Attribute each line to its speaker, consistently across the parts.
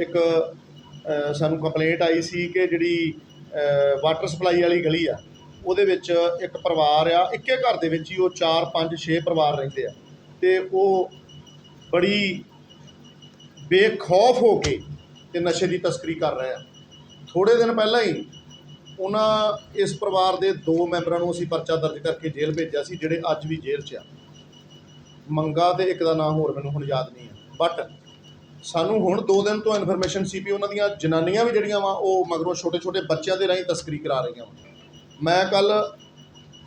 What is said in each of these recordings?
Speaker 1: ਇੱਕ ਸਾਨੂੰ ਕੰਪਲੇਂਟ ਆਈ ਸੀ ਕਿ ਜਿਹੜੀ ਵਾਟਰ ਸਪਲਾਈ ਵਾਲੀ ਗਲੀ ਆ, ਉਹਦੇ ਵਿੱਚ ਇੱਕ ਪਰਿਵਾਰ ਆ, ਇੱਕੇ ਘਰ ਦੇ ਵਿੱਚ ਹੀ ਉਹ 4 5 6 ਪਰਿਵਾਰ ਰਹਿੰਦੇ ਆ। ਤੇ ਉਹ ਬੜੀ ਬੇਖੌਫ ਹੋ ਕੇ ਤੇ ਨਸ਼ੇ ਦੀ ਤਸਕਰੀ ਕਰ ਰਹੇ ਆ। ਥੋੜੇ ਦਿਨ ਪਹਿਲਾਂ ਹੀ ਉਹਨਾਂ, ਇਸ ਪਰਿਵਾਰ ਦੇ ਦੋ ਮੈਂਬਰਾਂ ਨੂੰ ਅਸੀਂ ਪਰਚਾ ਦਰਜ ਕਰਕੇ ਜੇਲ੍ਹ ਭੇਜਿਆ ਸੀ, ਜਿਹੜੇ ਅੱਜ ਵੀ ਜੇਲ੍ਹ 'ਚ ਆ। ਮੰਗਾ ਤੇ ਇੱਕ ਦਾ ਨਾਮ ਹੋਰ ਮੈਨੂੰ ਹੁਣ ਯਾਦ ਨਹੀਂ ਆ। ਬਟ ਸਾਨੂੰ ਹੁਣ 2 ਦਿਨ ਤੋਂ ਇਨਫੋਰਮੇਸ਼ਨ ਸੀ ਵੀ ਉਹਨਾਂ ਦੀਆਂ ਜਨਾਨੀਆਂ ਵੀ ਜਿਹੜੀਆਂ ਵਾ, ਉਹ ਮਗਰੋਂ ਛੋਟੇ ਛੋਟੇ ਬੱਚਿਆਂ ਦੇ ਰਾਹੀਂ ਤਸਕਰੀ ਕਰਾ ਰਹੀਆਂ ਵਾ। ਮੈਂ ਕੱਲ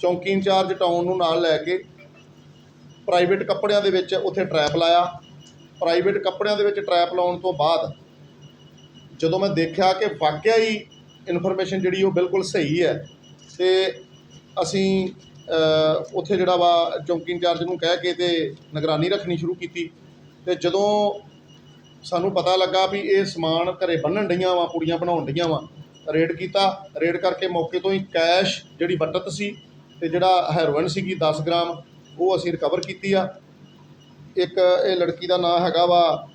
Speaker 1: ਚੌਂਕੀ ਇੰਚਾਰਜ ਟਾਊਨ ਨੂੰ ਨਾਲ ਲੈ ਕੇ ਪ੍ਰਾਈਵੇਟ ਕੱਪੜਿਆਂ ਦੇ ਵਿੱਚ ਉੱਥੇ ਟਰੈਪ ਲਾਇਆ। ਪ੍ਰਾਈਵੇਟ ਕੱਪੜਿਆਂ ਦੇ ਵਿੱਚ ਟਰੈਪ ਲਾਉਣ ਤੋਂ ਬਾਅਦ ਜਦੋਂ ਮੈਂ ਦੇਖਿਆ ਕਿ ਵਾਕਿਆ ਹੀ ਇਨਫੋਰਮੇਸ਼ਨ ਜਿਹੜੀ ਉਹ ਬਿਲਕੁਲ ਸਹੀ ਹੈ ਤੇ ਅਸੀਂ ਉੱਥੇ ਜਿਹੜਾ ਵਾ ਚੌਂਕੀ ਇੰਚਾਰਜ ਨੂੰ ਕਹਿ ਕੇ ਤੇ ਨਿਗਰਾਨੀ ਰੱਖਣੀ ਸ਼ੁਰੂ ਕੀਤੀ ਤੇ ਜਦੋਂ ਸਾਨੂੰ ਪਤਾ ਲੱਗਾ ਵੀ ਇਹ ਸਮਾਨ ਘਰੇ ਬੰਨਣ ਡਈਆਂ ਵਾ, ਕੁੜੀਆਂ ਬਣਾਉਣ ਡਈਆਂ ਵਾ। ਰੇਡ ਕੀਤਾ, ਰੇਡ ਕਰਕੇ ਮੌਕੇ ਤੋਂ ਹੀ ਕੈਸ਼ ਜਿਹੜੀ ਬਟਤ ਸੀ ਤੇ ਜਿਹੜਾ ਹੈਰੋਇਨ ਸੀਗੀ 10 ਗ੍ਰਾਮ, ਉਹ ਅਸੀਂ ਰਿਕਵਰ ਕੀਤੀ ਆ। ਇੱਕ ਇਹ ਲੜਕੀ ਦਾ ਨਾਮ ਹੈਗਾ ਵਾ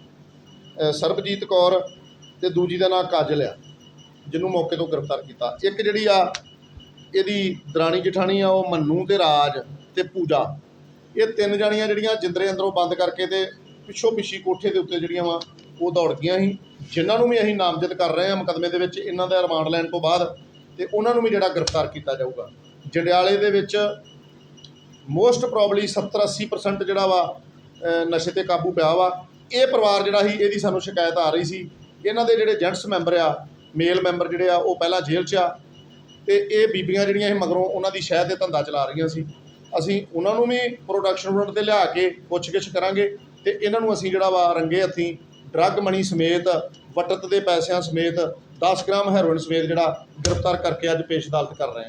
Speaker 1: ਸਰਬਜੀਤ ਕੌਰ ਤੇ ਦੂਜੀ ਦਾ ਨਾਮ ਕਾਜਲ ਆ, ਜਿਹਨੂੰ ਮੌਕੇ ਤੋਂ ਗ੍ਰਿਫਤਾਰ ਕੀਤਾ। ਇੱਕ ਜਿਹੜੀ ਆ, ਇਹਦੀ ਦਰਾਣੀ ਜਠਾਣੀ ਆ, ਉਹ ਮੰਨੂ ਤੇ ਰਾਜ ਤੇ ਪੂਜਾ। ਇਹ ਤਿੰਨ ਜਾਣੀਆਂ ਜਿਹੜੀਆਂ ਜਿੰਦਰੇ ਅੰਦਰੋਂ ਬੰਦ ਕਰਕੇ ਤੇ ਪਿੱਛੋਂ ਪਿੱਛੀ ਕੋਠੇ ਦੇ ਉੱਤੇ ਜਿਹੜੀਆਂ ਵਾ ਉਹ ਦੌੜ ਗਈਆਂ ਸੀ, ਜਿਨ੍ਹਾਂ ਨੂੰ ਵੀ ਅਸੀਂ ਨਾਮਜ਼ਦ ਕਰ ਰਹੇ ਹਾਂ ਮੁਕੱਦਮੇ ਦੇ ਵਿੱਚ, ਇਹਨਾਂ ਦਾ ਰਿਮਾਂਡ ਲੈਣ ਤੋਂ ਬਾਅਦ, ਤੇ ਉਹਨਾਂ ਨੂੰ ਵੀ ਜਿਹੜਾ ਗ੍ਰਿਫਤਾਰ ਕੀਤਾ ਜਾਊਗਾ। ਜੰਡਿਆਲੇ ਦੇ ਵਿੱਚ ਮੋਸਟ ਪ੍ਰੋਬਬਲੀ 70 80% ਜਿਹੜਾ ਵਾ ਨਸ਼ੇ ਤੇ ਕਾਬੂ ਪਿਆ ਵਾ। ਇਹ ਪਰਿਵਾਰ ਜਿਹੜਾ ਸੀ, ਇਹਦੀ ਸਾਨੂੰ ਸ਼ਿਕਾਇਤ ਆ ਰਹੀ ਸੀ। ਇਹਨਾਂ ਦੇ ਜਿਹੜੇ ਜੈਂਟਸ ਮੈਂਬਰ ਆ ਮੇਲ ਮੈਂਬਰ ਜਿਹੜੇ ਆ, ਉਹ ਪਹਿਲਾਂ ਜੇਲ੍ਹ 'ਚ ਆ। ਤੇ ਇਹ ਬੀਬੀਆਂ ਜਿਹੜੀਆਂ ਇਹ ਮਗਰੋਂ, ਉਹਨਾਂ ਦੀ ਸ਼ਹਿਦ ਦੇ ਧੰਦਾ ਚਲਾ ਰਹੀਆਂ ਸੀ। ਅਸੀਂ ਉਹਨਾਂ ਨੂੰ ਵੀ ਪ੍ਰੋਡਕਸ਼ਨ ਯੂਨਿਟ ਤੇ ਲਿਆ ਕੇ ਪੁੱਛਗਿੱਛ ਕਰਾਂਗੇ, ਤੇ ਇਹਨਾਂ ਨੂੰ ਅਸੀਂ ਜਿਹੜਾ ਵਾ, ਰੰਗੇ ਹੱਥੀਂ ਡਰੱਗ ਮਨੀ ਸਮੇਤ, ਵਟਤ ਦੇ ਪੈਸਿਆਂ ਸਮੇਤ 10 ਗ੍ਰਾਮ ਹੈਰੋਇਨ ਸਮੇਤ ਜਿਹੜਾ ਗ੍ਰਿਫਤਾਰ ਕਰਕੇ ਅੱਜ ਪੇਸ਼ ਅਦਾਲਤ ਕਰ ਰਹੇ ਹਾਂ।